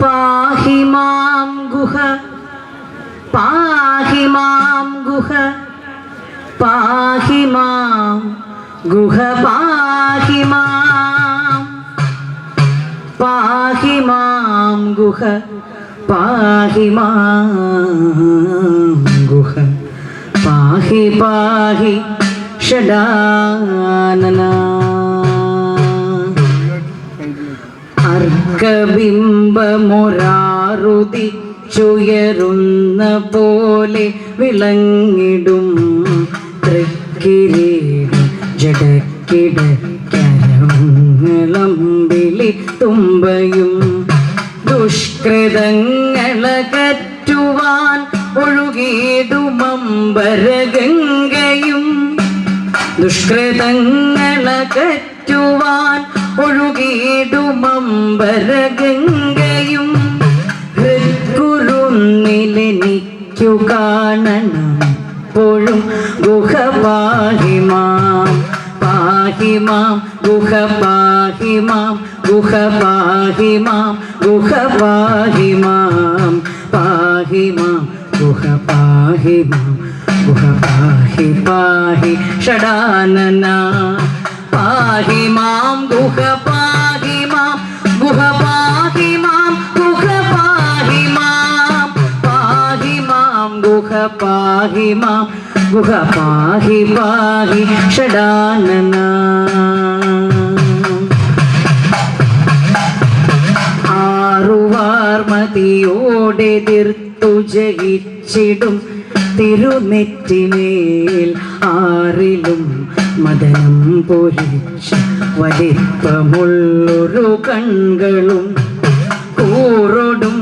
പാഹി മാം ഗുഹ പാഹി മാം ഗുഹ പാഹി മാം ഗുഹ പാഹി മാം. പാഹി മാം ഗുഹ പാഹി മാം ഗുഹ. പാഹി പാഹി ഷഡാനന. അർക്കബിംബമൊരാറുതിച്ചുയരുന്ന പോലെ വിളങ്ങിടും തൃക്കിരീടം ജടക്കിടക്കരങ്ങളമ്പിളി തുമ്പയും ദുഷ്കൃതങ്ങളകറ്റുവാൻ ഒഴുകിയിടുമമ്പരഗംഗയും ദുഷ്കൃതങ്ങളകറ്റുവാൻ ഒഴുകിയിടുമമ്പരഗംഗയും ഹൃദ്ഗുരുന്നിലെനിക്കു കാണണം എപ്പോഴും ഗുഹ പാഹിമാം പാഹിമാം ഗുഹ പാഹിമാം ഗുഹ പാഹിമാം ഗുഹ പാഹിമാം പാഹിമാം ഗുഹ പാഹിമാം പാഹി പാഹി പാഹി മാം ഗുഹ പാഹി പാഹി മാം ആറുവാർമതിയോടെ തീർത്തു ജയിച്ചിടും ആറിലും മദനം പൊരിച്ച വലിപ്പമുള്ളൊരു കൺകളും കൂറോടും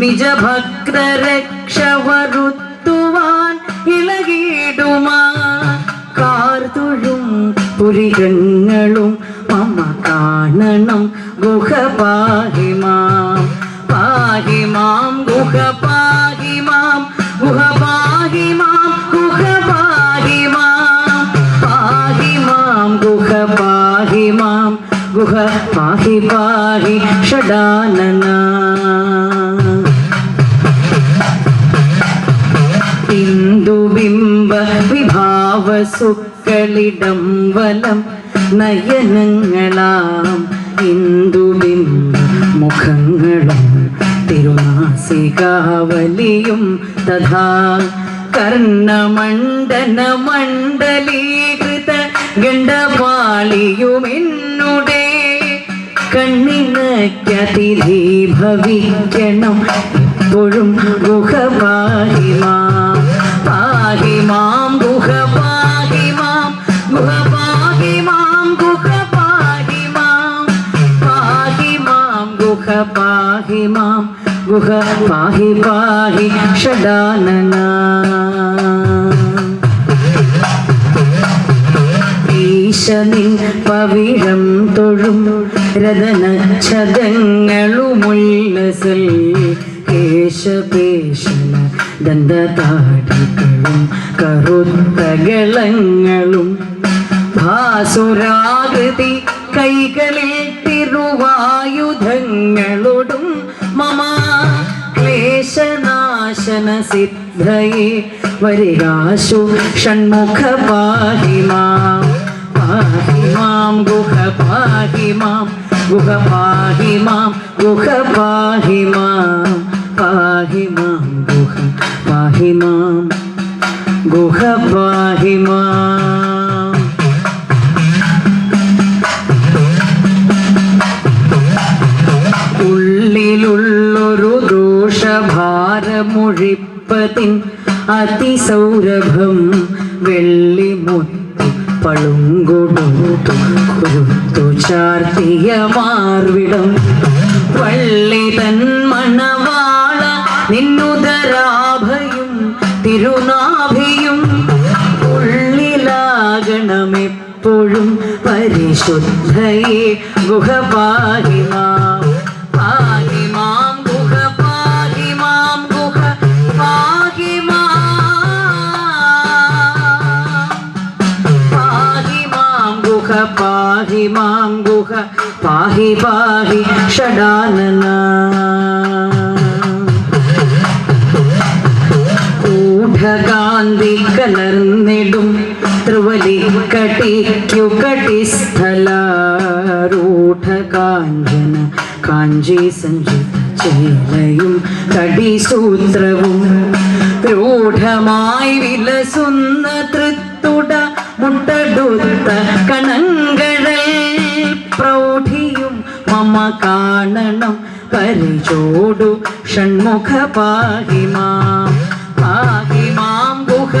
നിജഭക്തരക്ഷ വരുത്തുവാൻ ഇളകിടുമാ കാർത്തുഴും പുരികങ്ങളും മമ കാണണം ഗുഹ പാഹിമാം പാഹിമാം ഗുഹ പാഹിമാം പാഹി പാഹി ഷടാനന ബിന്ദുബിംബ വിഭാവസുക്കളിടം വലം നയനങ്ങളാം. ഇന്ദുബിംബ മുഖങ്ങളും തിരുനാസികാവലിയും തഥാ കർണമണ്ഡന മണ്ഡലീകൃത ഗണ്ഡപാളിയുമെന്നുടേ കണ്ണിനക്കതിഥി ഭവിക്കണം എപ്പോഴും ഗുഹ പാഹിമാം ഗുഹപാഹിമാം ഗുഹപാഹിമാം പാഹിമാം ഗുഹ പാഹിമാം ഗുഹ പാഹിമാം പാഹിമാം ഗുഹ പാഹി പാഹി ഷടാനന ഈശനിൻ പവിഴം തൊഴും രതനക്ഷതങ്ങളുമുല്ലസൽ കേശപേശന ദന്തതാടികളും കറുത്തകളങ്ങളും ഭാസുരാകൃതി കൈകളിൽ തിരുവായുധങ്ങളോടും മമ ക്ലേശനാശന സിദ്ധയെ വരികാശു ഷൺമുഖ പാഹിമാം പാഹിമാം ഗുഹ പാഹിമാം ഗുഹ പാഹിമാം ഗുഹ പാഹിമാം പാഹിമാം ഗുഹ പാഹിമാം ഗുഹ പാഹിമാം ഉള്ളിലുള്ളൊരു ദോഷഭാരമൊഴിപ്പതിൻ അതിസൗരഭം വെള്ളിമുത്തു പളുങ്കൊടുത്തു കുരുത്തു ചാർത്തിയ പരിശുദ്ധയെ ഗുഹ പാഹിമാം പാഹിമാം ഗുഹ പാഹിമാം ഗുഹ പാഹിമാം പാഹിമാം ഗുഹ പാഹിമാം ഗുഹ പാഹി പാഹി ത്രിവലി കടിക്കു കടിസ്ഥല രൂഢകാഞ്ചന കാഞ്ചി സഞ്ചി ചേലയും കടിസൂത്രവും. രൂഢമായി വിലസുന്ന തൃത്തുട മുട്ടടുത്ത കണങ്കഴൽ പ്രൗഢിയും മമ കാണണം പരിചോടു ഷൺമുഖ പാഹിമാം. പാഹിമാം ഗുഹ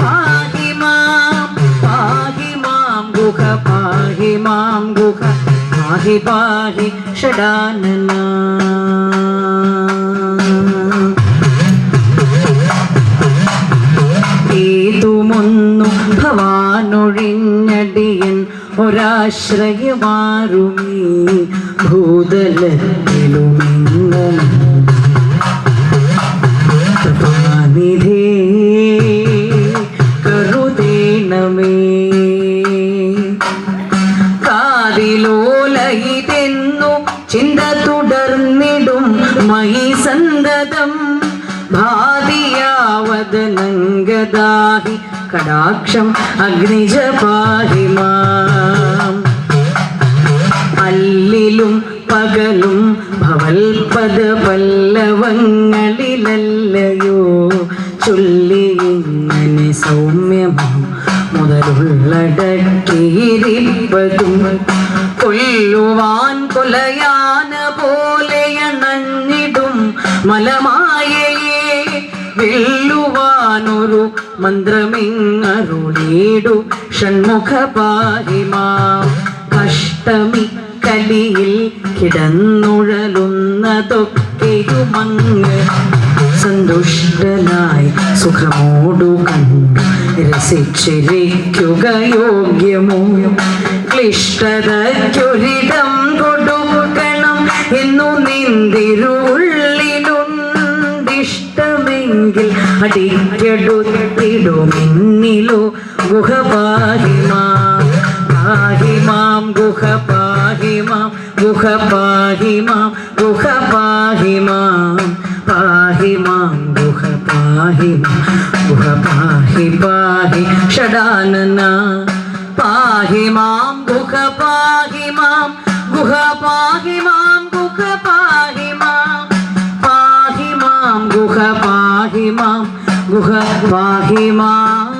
പാഹിമാം മാം പാഹി മാം ഗുഹ പാഹിമാം ഗുഹ പാഹി പാഹി ഷഡാനന ഭവാനൊഴിഞ്ഞടിയൻ ഒരാശ്രയമാറുമീ ഭൂതലത്തിലുമെങ്ങും ഭാതിയാവതനങ്കദാഹി കടാക്ഷം അഗ്നിജ പാഹിമാം അല്ലിലും പകലും ഭവൽപദ പല്ലവങ്ങളിലല്ലയോ ചൊല്ലി ഇങ്ങനെ സൗമ്യം മുതലുള്ളടക്കിയിരിപ്പതും കൊല്ലുവാൻ കൊലയാന പോലെയണഞ്ഞിടും മലമായയെ വെല്ലുവാനൊരു മന്ത്രമിങ്ങരുളീടു ഷൺമുഖ പാരിമാ കഷ്ടമി കലിയിൽ കിടന്നുഴലുന്നതൊക്കെയുമങ്ങ് സന്തുഷ്ടനായി സുഖമോടു കണ്ടു. രസിച്ചിരിക്കുക യോഗ്യമോ ക്ലിഷ്ടതയ്ക്കൊരിടം കൊടുക്കണം എന്നു നിന്തിരുള്ളിലുണ്ടിഷ്ടമെങ്കിൽ അടിക്കടുത്തിടുമെന്നിലോ ഗുഹ പാഹിമാ പാഹിമാം ഗുഹ പാഹിമാം ഗുഹ പാഹിമാം ഗുഹ പാഹിമാം പാഹിമാം ഗുഹ പാഹിമാം ഗുഹ പാഹി പാഹി ഷടാനന പാഹിമാം ഗുഹ പാഹിമാം ഗുഹ പാഹിമാം ഗുഹ പാഹിമാം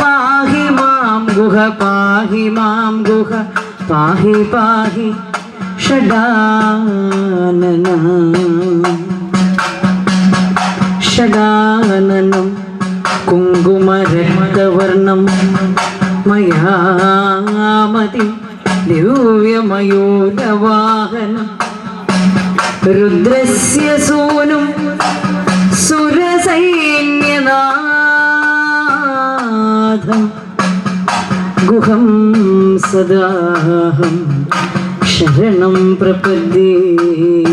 പാഹി മാം ഗുഹ പാഹി മാം ഗുഹ പാഹി പാഹി ഷടാനന ഷഡാനനം കുങ്കുമരക്തവർണം മയാമതി ദിവ്യമയൂരവാഹനം രുദ്രസ്യ സൂനും സുരസൈന്യനാഥം. ഗുഹം സദാഹം. ശരണം പ്രപദ്യേ.